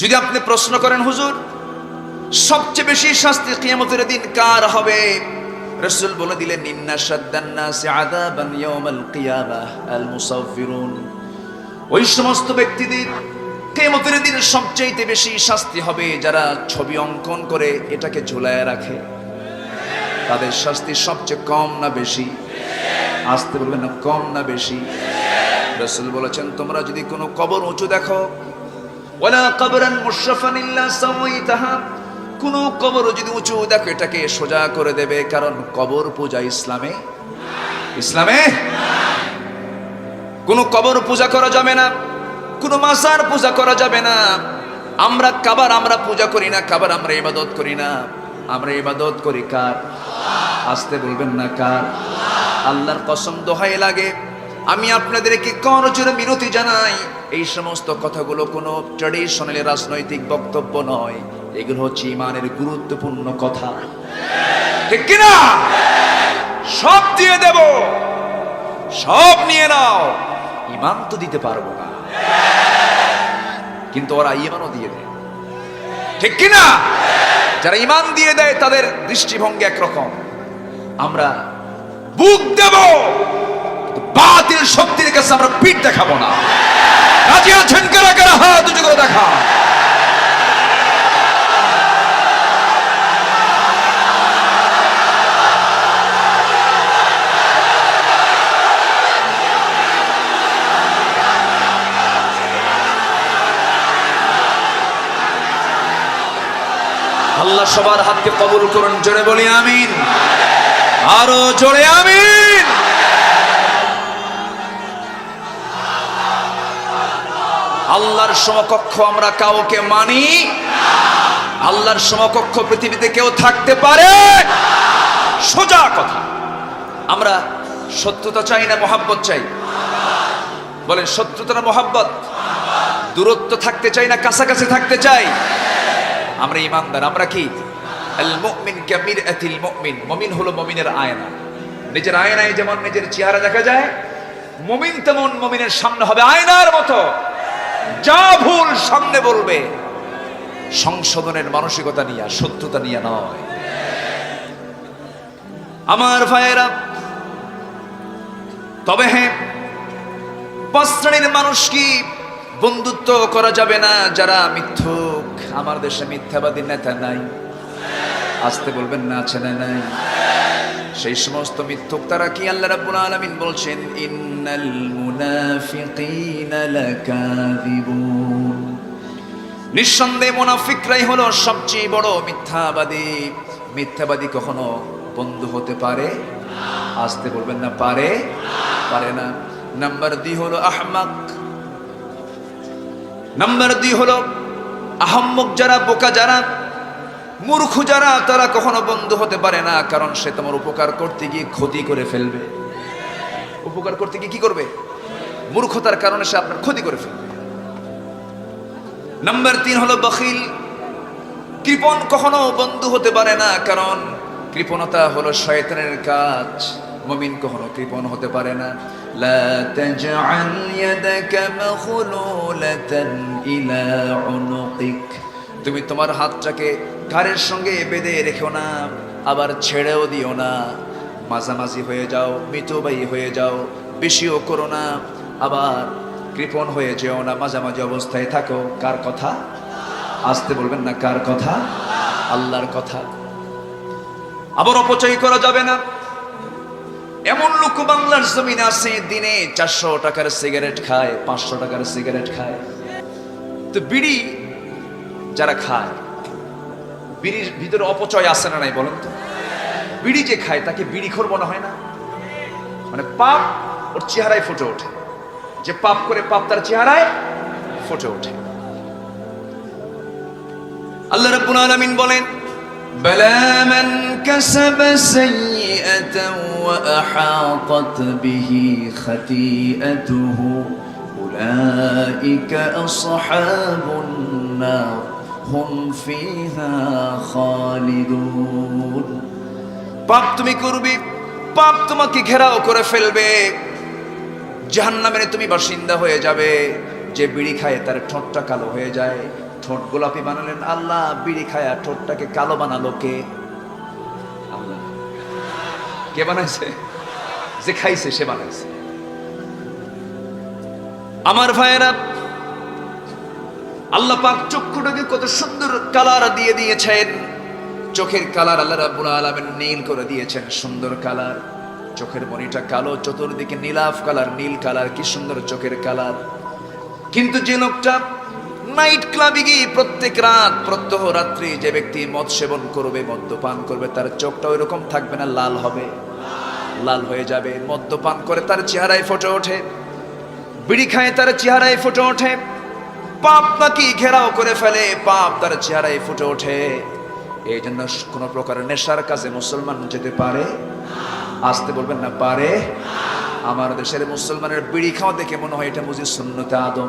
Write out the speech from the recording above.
যদি আপনি প্রশ্ন করেন, হুজুর, সবচেয়ে বেশি শাস্তি কিয়ামতের দিন কার হবে? রসুল বলে দিলেন, ইন্না শাদ্দান্নাসি আযাবান ইয়াউমাল কিয়ামাহ আল মুসাফফিরুন ওই সমস্ত ব্যক্তিদের কিয়ামতের দিন সবচেয়ে বেশি শাস্তি হবে যারা ছবি অঙ্কন করে এটাকে ঝুলায় রাখে। তাদের শাস্তি সবচেয়ে কম না বেশি? আসতে বলবেন না, কম না বেশি? রসুল বলেছেন, তোমরা যদি কোনো কবর উঁচু দেখো কবরান কোন কবর যদি উঁচু দেখো, এটাকে সোজা করে দেবে, কারণ কবর পূজা ইসলামে। ইসলামে? কোন কবর পূজা করা যাবে না, কোন মাজার পূজা করা যাবে না। আমরা কাবার আমরা পূজা করি না, কাবার আমরা ইবাদত করি না। আমরা ইবাদত করি কার? আসতে বলবেন না কার? আল্লাহর কসম দোহাই লাগে। আমি আপনাদেরকে করজোরে মিনতি জানাই, এই সমস্ত কথাগুলো কোনো ট্র্যাডিশনাল রাজনৈতিক বক্তব্য নয়। এগুলো হচ্ছে ইমানের গুরুত্বপূর্ণ কথা। ঠিক কিনা? সব দিয়ে দেব। সব নিয়ে নাও। ইমান তো দিতে পারব না। কিন্তু ওরা ইমানও দিয়ে দেয়। ঠিক কিনা? যারা ইমান দিয়ে দেয়, তাদের দৃষ্টিভঙ্গি একরকম। আমরা বুক দেব। বাতিল শক্তির কাছে আমরা পিঠ দেখাবো না। রাজি আছেন কারা কারা? হাত করে দেখা। আল্লাহ সবার হাতকে কবুল করুন, জোরে বলি আমিন। আরও জোরে আমিন। আল্লাহর সমকক্ষ আমরা কাউকে মানি আল্লাহর সমকক্ষ পৃথিবীতে কেউ থাকতে পারে সোজা কথা। আমরা সত্যতা চাই না, মোহাব্বত চাই। বলেন সত্যতা না মোহাব্বত? দূরত্ব থাকতে চাই না, কাছাকাছি থাকতে চাই। আমরা ইমানদার, আমরা কি? মুমিন হলো মুমিনের আয়না। নিজের আয়নায় যেমন নিজের চেহারা দেখা যায়, মমিন তেমন মমিনের সামনে হবে আয়নার মতো। যা ভুল সামনে বলবে, সংশোধনের মানসিকতা নিয়ে, সত্যতা নিয়ে নয়। আমার ভাইয়েরা, তবে হ্যাঁ পাঁচ শ্রেণির মানুষ কি বন্ধুত্ব করা যাবে না যারা মিথ্যুক? আমার দেশে মিথ্যাবাদী নেতা নাই। আসতে বলবেন না, আছে না নাই? সেই সমস্ত মিথ্যুক তারা কি আল্লাহ রাব্বুল আলামিন বলছেন? ইন্নাল মুনাফিকিনা লাকাযিবুন নিঃসন্দেহে মুনাফিকরাই হলো সবচেয়ে বড় মিথ্যাবাদী। মিথ্যাবাদী কখনো বন্ধু হতে পারে? আসতে বলবেন না, পারে? পারে না। নাম্বার দুই হলো আহমাক। নাম্বার দুই হলো আহম্মক যারা, বোকা যারা। মূর্খ যারা, তারা কখনো বন্ধু হতে পারে না, কারণ সে তোমার উপকার করতে গিয়ে ক্ষতি করে ফেলবে। উপকার করতে গিয়ে কি করবে? মূর্খতার কারণে সে আপনার ক্ষতি করে ফেলবে। নাম্বার তিন হলো বখিল। কৃপণ কখনো বন্ধু হতে পারে না, কারণ কৃপণতা হলো শয়তানের কাজ। মমিন কখনো কৃপণ হতে পারে না। লা তাজআল ইলা উনুকিকা। তুমি তোমার হাতটাকে ঘাড়ের সঙ্গে বেঁধে রেখো না, আবার ছেড়েও দিও না। মাঝামাঝি হয়ে যাও মিতবাই হয়ে যাও, বেশিও করো না, আবার কৃপণ হয়ে যেও না, মাঝামাঝি অবস্থায় থাকো। কার কথা? আসতে বলবেন না, কার কথা? আল্লাহর কথা। আবার অপচয় করা যাবে না। এমন লোক বাংলার জমিন আছে, দিনে চারশো টাকার সিগারেট খায়, পাঁচশো টাকার সিগারেট খায়। তো বিড়ি যারা খায়, বিড়ির ভিতরে অপচয় আসে না নাই বলেন তো? বিড়ি যে খায়, তাকে বিড়ি খোর মনে হয় না? মানে পাপ ওর চেহারায় ফুটে ওঠে। যে পাপ করে পাপ তার চেহারায় ফুটে ওঠে। আল্লাহ রাব্বুল আলামিন বলেন বালামান কাসাবা সাইয়্যাতান ওয়া আহাতাত বিহি খাতিআতুহু উলাইকা আসহাবুন নার। হুম ফিহা খালিদুন। পাপ তুমি করবে, পাপ তোমাকে ঘেরাও করে ফেলবে। জাহান্নামের তুমি বাসিন্দা হয়ে যাবে। যে বিড়ি খায় তার ঠোঁটটা কালো হয়ে যায়। ঠোঁট গোলাপি বানালেন আল্লাহ, বিড়ি খায়া ঠোঁটটাকে কালো বানালো কে? কে বানাইছে? যে খাইছে সে বানাইছে। আমার ভাইয়েরা আল্লাহ পাক চক্ষুটাকে কত সুন্দর কালার দিয়ে দিয়েছেন। চোখের কালার আল্লাহ রাব্বুল আলামিন নীল করে দিয়েছেন, সুন্দর কালার। চোখের মনিটা কালো, চতুর্দিকে নীলাভ কালার, নীল কালার, কি সুন্দর চোখের কালার। কিন্তু যে লোকটা নাইট ক্লাবে গিয়ে প্রত্যেক রাত, প্রত্যহ রাত্রি যে ব্যক্তি মদ সেবন করবে, মদ্যপান করবে, তার চোখটা ওই রকম থাকবে না, লাল হবে। লাল হয়ে যাবে। মদ্যপান করে তার চেহারায় ফুটে ওঠে। বিড়ি খায় তার চেহারায় ফুটে ওঠে। পাপ নাকি ঘেরাও করে ফেলে, পাপ তার চেহারায় ফুটে ওঠে। এই জন্য কোনো প্রকার নেশার কাজে মুসলমান যেতে পারে? আসতে বলবেন না, পারে? আমার দেশের মুসলমানের বিড়ি খাওয়া দেখে মনে হয় এটা বুঝি শূন্যতা আদম।